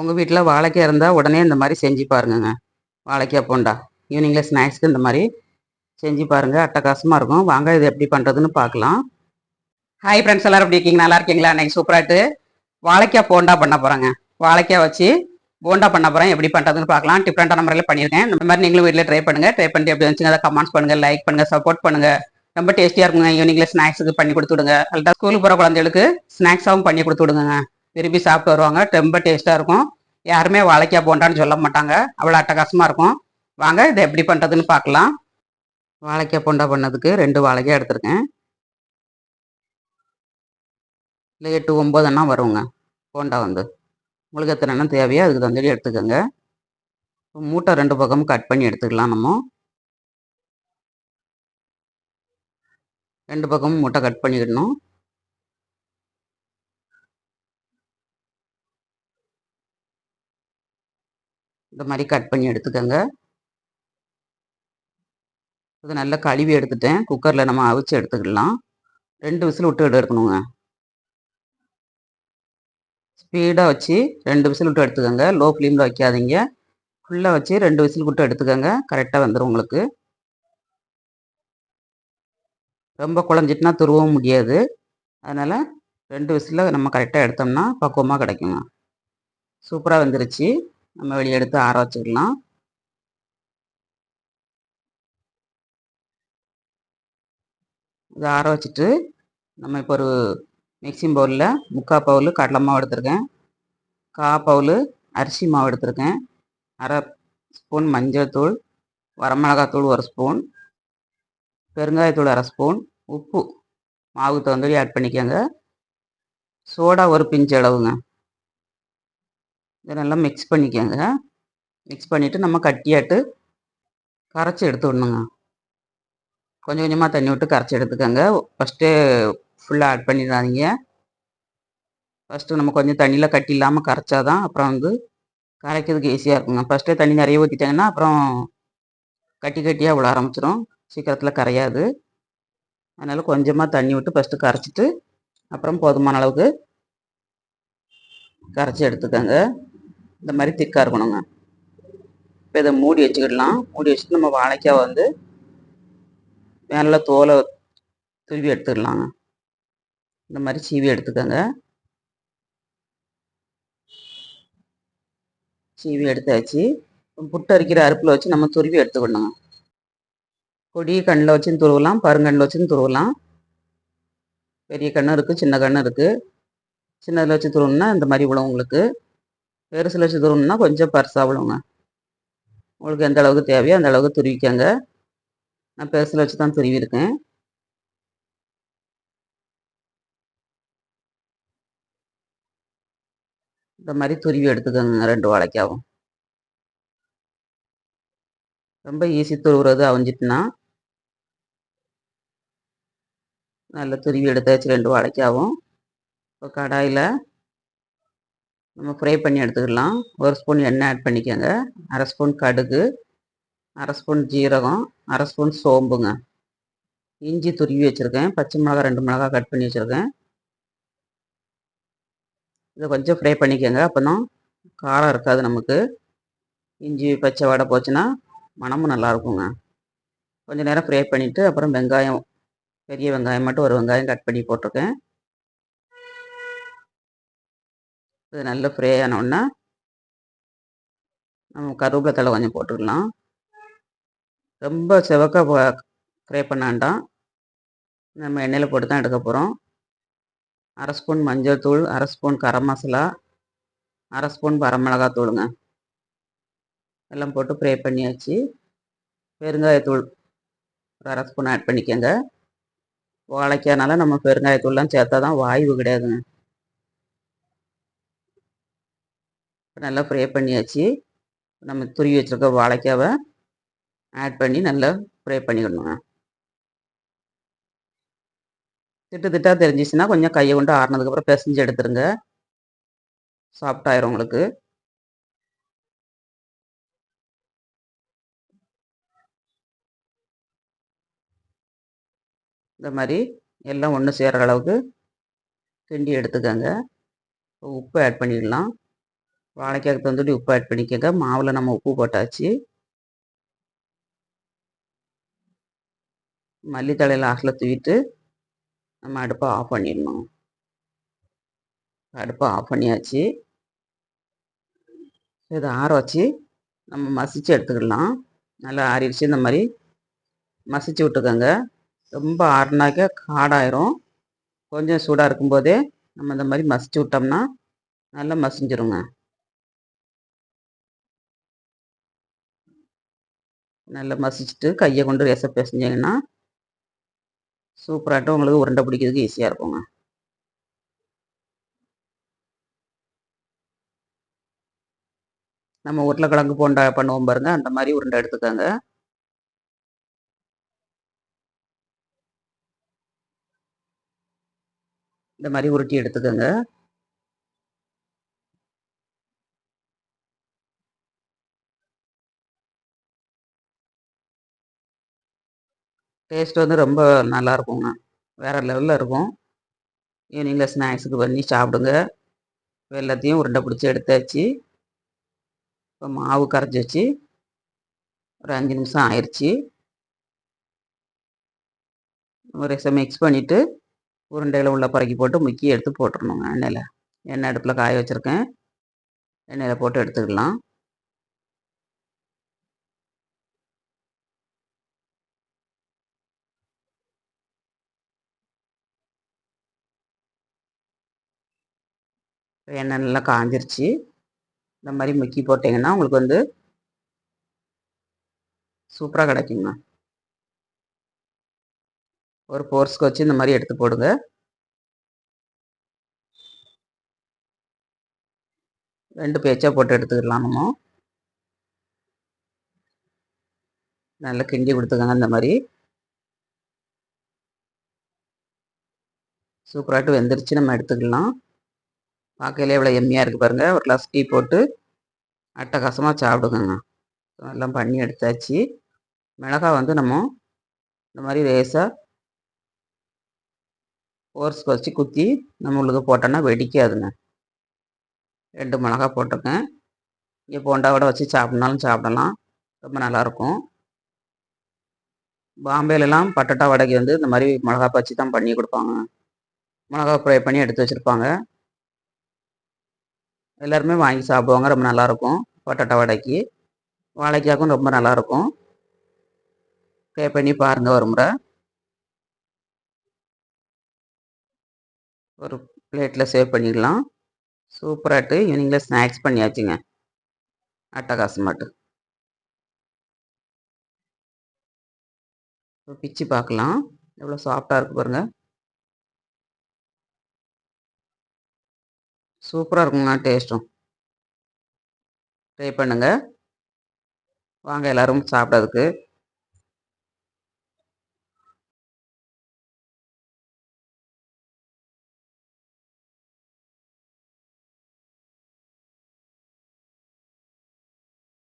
உங்கள் வீட்டில் வாழைக்காய் இருந்தால் உடனே இந்த மாதிரி செஞ்சு பாருங்கங்க. வாழைக்காய் போண்டா ஈவினிங்கில் ஸ்நாக்ஸ்க்கு இந்த மாதிரி செஞ்சு பாருங்கள் அட்டகாசமாக இருக்கும். வாங்க இது எப்படி பண்ணுறதுன்னு பார்க்கலாம். ஹாய் ஃப்ரெண்ட்ஸ் எல்லோரும் எப்படி இருக்கீங்க? நல்லா இருக்கீங்களா? அன்றைக்கி சூப்பராகிட்டு வாழைக்காய் போண்டா பண்ண போகிறேங்க வாழைக்காய் வச்சு போண்டா பண்ண போகிறேன் எப்படி பண்ணுறதுன்னு பார்க்கலாம். டிஃப்ரெண்டான முறையில் பண்ணியிருக்கேன். இந்த மாதிரி நீங்களும் வீட்டில் ட்ரை பண்ணுங்கள் ட்ரை பண்ணிட்டு எப்படி வந்துச்சுங்க அதை கமெண்ட்ஸ் பண்ணுங்கள் லைக் பண்ணுங்கள் சப்போர்ட் பண்ணுங்கள் ரொம்ப டேஸ்டியாக இருக்குங்க. ஈவினிங்கில் ஸ்நாக்ஸுக்கு பண்ணி கொடுத்து விடுங்க. அல்லது ஸ்கூலுக்கு போகிற குழந்தைகளுக்கு ஸ்நாக்ஸாகவும் பண்ணி கொடுத்து விடுங்க விரும்பி சாப்பிட்டு வருவாங்க. ரொம்ப டேஸ்ட்டாக இருக்கும். யாருமே வாழைக்காய் போண்டான்னு சொல்ல மாட்டாங்க. அவ்வளோ அட்டகாசமாக இருக்கும். வாங்க இதை எப்படி பண்ணுறதுன்னு பார்க்கலாம். வாழைக்காய் போண்டா பண்ணதுக்கு ரெண்டு வாழைக்காய் எடுத்துருக்கேன். இல்லை எட்டு ஒம்பது எண்ணம் வருங்க. போண்டா வந்து. உங்களுக்கு எத்தனை தேவையோ அதுக்கு தந்தடி எடுத்துக்கோங்க. மூட்டை ரெண்டு பக்கமும் கட் பண்ணி எடுத்துக்கலாம் நம்ம. ரெண்டு பக்கமும் மூட்டை கட் பண்ணிக்கிடணும் இந்த மாதிரி கட் பண்ணி எடுத்துக்கோங்க. இது நல்லா கழுவி எடுத்துட்டேன். குக்கரில் நம்ம அவிச்சு எடுத்துக்கலாம். ரெண்டு விசில் விட்டு எடுக்கணுங்க. ஸ்பீடாக வச்சு ரெண்டு விசில் விட்டு எடுத்துக்கோங்க. லோ ஃப்ளேமில் வைக்காதீங்க ஃபுல்லாக வச்சு ரெண்டு விசில் விட்டு எடுத்துக்கோங்க. கரெக்டாக வந்துடும் உங்களுக்கு. ரொம்ப குழஞ்சிட்டுனா துருவவும் முடியாது. அதனால் ரெண்டு விசிலில் நம்ம கரெக்டாக எடுத்தோம்னா பக்குவமாக கிடைக்குங்க. சூப்பராக வந்துருச்சு. நம்ம வெளியே எடுத்து ஆற வச்சுக்கலாம் இதை ஆற வச்சுட்டு நம்ம இப்போ ஒரு மிக்சிங் பவுலில் முக்கால் பவுல் கடலை மாவு எடுத்திருக்கேன். கா பவுல் அரிசி மாவு எடுத்திருக்கேன். அரை ஸ்பூன் மஞ்சள் தூள் வரமிளகாத்தூள் ஒரு ஸ்பூன் பெருங்காயத்தூள் அரை ஸ்பூன் உப்பு மாவு தகுந்தபடி ஆட் பண்ணிக்கோங்க. சோடா ஒரு பிஞ்சு அளவுங்க. இதை நல்லா மிக்ஸ் பண்ணிக்கோங்க. மிக்ஸ் பண்ணிவிட்டு நம்ம கட்டியாட்டு கரைச்சி எடுத்து விடணுங்க கொஞ்சம் கொஞ்சமாக தண்ணி விட்டு கரைச்சி எடுத்துக்கோங்க. ஃபஸ்ட்டு ஃபுல்லாக ஆட் பண்ணிடாதீங்க. ஃபஸ்ட்டு நம்ம கொஞ்சம் தண்ணியில் கட்டி இல்லாமல் கரைச்சா தான் அப்புறம் வந்து கரைக்கிறதுக்கு ஈஸியாக இருக்குங்க. ஃபஸ்ட்டே தண்ணி நிறைய ஊற்றிட்டாங்கன்னா அப்புறம் கட்டி கட்டியாக விழ ஆரம்பிச்சிடும் சீக்கிரத்தில் கரையாது. அதனால் கொஞ்சமாக தண்ணி விட்டு ஃபஸ்ட்டு கரைச்சிட்டு அப்புறம் போதுமான அளவுக்கு கரைச்சி எடுத்துக்கோங்க. இந்த மாதிரி திக்காக இருக்கணுங்க. இப்போ இதை மூடி வச்சுக்கிடலாம். மூடி வச்சுட்டு நம்ம வாழைக்காய் வந்து மேலே தோலை துருவி எடுத்துக்கலாங்க இந்த மாதிரி சீவி எடுத்துக்கோங்க. சீவி எடுத்தாச்சு. புட்டு அரிக்கிற அறுப்பில் வச்சு நம்ம துருவி எடுத்துக்கணுங்க. கொடி கண்ணில் வச்சும் துருவலாம் பருங்கண்ணில் வச்சும் துருவலாம். பெரிய கண்ணு இருக்குது சின்ன கண்ணு இருக்குது சின்னதில் வச்சு துருவணும்னா இந்த மாதிரி உழவு உங்களுக்கு. பெருசில் வச்சு சிதறணும்னா கொஞ்சம் பெருசாக விழுங்க. உங்களுக்கு எந்த அளவுக்கு தேவையோ அந்த அளவுக்கு துருவிக்கங்க. நான் பெருசில் வச்சு தான் துருவிருக்கேன் இந்த மாதிரி துருவி எடுத்துக்கோங்க ரெண்டு வாழைக்காவும். ரொம்ப ஈஸி துருவுறது அவிஞ்சிட்டுனா நல்லா துருவி எடுத்தாச்சு ரெண்டு வாழைக்காவும். இப்போ கடாயில் நம்ம ஃப்ரை பண்ணி எடுத்துக்கலாம். ஒரு ஸ்பூன் எண்ணெய் ஆட் பண்ணிக்கோங்க. அரை ஸ்பூன் கடுகு அரை ஸ்பூன் ஜீரகம் அரை ஸ்பூன் சோம்புங்க. இஞ்சி துருவி வச்சுருக்கேன். பச்சை மிளகா ரெண்டு மிளகா கட் பண்ணி வச்சுருக்கேன். இதை கொஞ்சம் ஃப்ரை பண்ணிக்கோங்க. அப்போ தான் காரம் இருக்காது நமக்கு. இஞ்சி பச்சை வடை போச்சுன்னா மனமும் நல்லாயிருக்குங்க கொஞ்சம் நேரம் ஃப்ரை பண்ணிவிட்டு அப்புறம் வெங்காயம் பெரிய வெங்காயம் மட்டும் ஒரு வெங்காயம் கட் பண்ணி போட்டிருக்கேன். இது நல்லா ஃப்ரே ஆனோடனே நம்ம கருவேப்பிலை தலை கொஞ்சம் போட்டுக்கலாம். ரொம்ப செவக்க ஃப்ரை பண்ணாண்டாம் நம்ம எண்ணெயில் போட்டு தான் எடுக்க போகிறோம் அரை ஸ்பூன் மஞ்சள் தூள் அரை ஸ்பூன் கரம் மசாலா அரை ஸ்பூன் வரமிளகா தூளுங்க. எல்லாம் போட்டு ஃப்ரை பண்ணியாச்சு. பெருங்காயத்தூள் ஒரு அரை ஸ்பூன் ஆட் பண்ணிக்கோங்க. வாழைக்காய்னால நம்ம பெருங்காயத்தூள்லாம் சேர்த்தா தான் வாய்வு கிடையாதுங்க. நல்லா ஃப்ரை பண்ணியாச்சு. நம்ம துருவி வச்சுருக்க வாழைக்காவை ஆட் பண்ணி நல்லா ஃப்ரை பண்ணிக்கணுங்க. திட்டு திட்டாக தெரிஞ்சிச்சுன்னா கொஞ்சம் கையை கொண்டு ஆறினதுக்கப்புறம் பிசைஞ்சு எடுத்துருங்க. சாஃப்டாயிரும் உங்களுக்கு. இந்த மாதிரி எல்லாம் ஒன்று சேர்கிற அளவுக்கு கிண்டி எடுத்துக்கோங்க. உப்பு ஆட் பண்ணிடலாம். வாழைக்காய்க்கு தந்துட்டு உப்பு ஆட் பண்ணிக்கோங்க. மாவில் நம்ம உப்பு போட்டாச்சு. மல்லித்தலையில் லாஸ்ட்டில் தூவிட்டு நம்ம அடுப்பை ஆஃப் பண்ணிடணும். அடுப்பை ஆஃப் பண்ணியாச்சு. இதை ஆற வச்சு நம்ம மசிச்சு எடுத்துக்கலாம். நல்லா ஆறிடுச்சு. இந்த மாதிரி மசிச்சு விட்டுக்கோங்க. ரொம்ப ஆறுனாக்க காடாயிரும். கொஞ்சம் சூடாக இருக்கும்போதே நம்ம இந்த மாதிரி மசிச்சு விட்டோம்னா நல்லா மசிஞ்சிருங்க. நல்லா மசிச்சுட்டு கையை கொண்டு ரேச பிசைஞ்சிங்கன்னா சூப்பராகட்டும் உங்களுக்கு உருண்டை பிடிக்கிறதுக்கு ஈஸியாக இருக்குங்க. நம்ம உருளைக்கிழங்கு போண்டா பண்ணுவோம் பாருங்க. அந்த மாதிரி உருண்டை எடுத்துக்கோங்க. இந்த மாதிரி உருட்டி எடுத்துக்கோங்க. டேஸ்ட் வந்து ரொம்ப நல்லா இருக்குங்க வேறு லெவலில் இருக்கும். ஈவினிங்கில் ஸ்நாக்ஸுக்கு பண்ணி சாப்பிடுங்க. எல்லாத்தையும் உருண்டை பிடிச்சி எடுத்தாச்சு. இப்போ மாவு கரைச்சி வச்சு ஒரு அஞ்சு நிமிஷம் ஆயிடுச்சு ஒரு மிக்ஸ் பண்ணிவிட்டு உருண்டையில் உள்ள பறக்கி போட்டு முக்கி எடுத்து போட்டுடணுங்க எண்ணெயில். எண்ணெய் அடுப்பில் காய வச்சுருக்கேன். எண்ணெயில் போட்டு எடுத்துக்கலாம். எண்ணெய் நல்லா காஞ்சிருச்சு. இந்த மாதிரி முக்கி போட்டிங்கன்னா உங்களுக்கு வந்து சூப்பராக கிடைக்குங்க. ஒரு போர்ஸ்க்கு வச்சு இந்த மாதிரி எடுத்து போடுங்க. ரெண்டு பேச்சா போட்டு எடுத்துக்கலாம் நம்ம. நல்லா கிண்டி கொடுத்துக்கோங்க இந்த மாதிரி. சூப்பராகிட்டு வெந்துருச்சு நம்ம எடுத்துக்கலாம். பார்க்கையிலே எவ்வளோ எம்மியாக இருக்குது பாருங்கள் ஒரு கிளாஸ் டீ போட்டு அட்டகாசமாக சாப்பிடுங்க எல்லாம் பண்ணி எடுத்தாச்சு. மிளகாய் வந்து நம்ம இந்த மாதிரி லேசாக ஓர்ஸ் வச்சு குத்தி நம்ம உள்ளுக்கு போட்டோன்னா வெடிக்காதுங்க. ரெண்டு மிளகா போட்டிருக்கேன். இங்கே போண்டாவோட வச்சு சாப்பிட்னாலும் சாப்பிடலாம். ரொம்ப நல்லாயிருக்கும் பாம்பேலலாம் பட்டட்டா வடைக்கு வந்து இந்த மாதிரி மிளகா பச்சி தான் பண்ணி கொடுப்பாங்க. மிளகா ஃப்ரை பண்ணி எடுத்து வச்சுருப்பாங்க. எல்லாருமே வாங்கி சாப்பிடுவாங்க. ரொம்ப நல்லாயிருக்கும். பட்டாட்டா வடைக்கு. வாழைக்காக்கும் ரொம்ப நல்லாயிருக்கும். ட்ரை பண்ணி பாருங்கள் ஒரு முறை. ஒரு பிளேட்டில் சேவ் பண்ணிக்கலாம் சூப்பராகிட்டு ஈவினிங்கில் ஸ்நாக்ஸ் பண்ணியாச்சுங்க. அட்டகாசமாட்டு பிச்சு பார்க்கலாம். எவ்வளோ சாஃப்டாக இருக்குது பாருங்கள் சூப்பராக இருக்குங்க டேஸ்ட்டும். ட்ரை பண்ணுங்கள் வாங்க எல்லோரும் சாப்பிட்றதுக்கு.